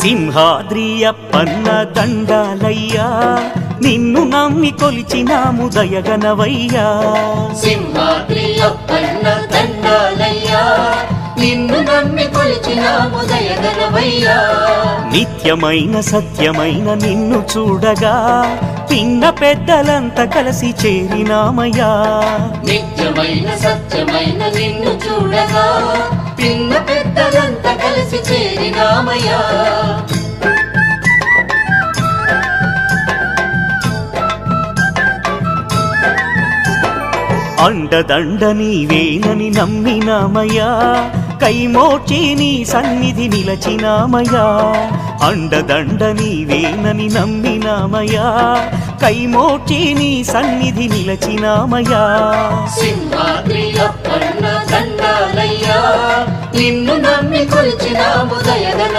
సింహాద్రి అప్పన్న దండాలయ్యా నిన్ను నమ్మి కొలిచినాము దయగనవయ్యా. సింహాద్రి అప్పన్న దండాలయ్యా నిన్ను నమ్మి కొలిచినాము దయగలవయ్యా నిత్యమైన సత్యమైన నిన్ను చూడగా పిన్న పెద్దలంతా కలిసి చేరినామయ్యా. నిత్యమైన సత్యమైన నిన్ను చూడగా పిన్న పెద్దలంతా కలిసి చేరినామయ్యా. అండదండ నీవేనని నమ్మినామయ్యా. కైమోచి నీ సన్నిధి నిలచినామయ్యా. అండదండ నీవేనని నమ్మినామయ్యా. కైమోచి నీ సన్నిధి నిలచినామయ్యా. సింహాద్రి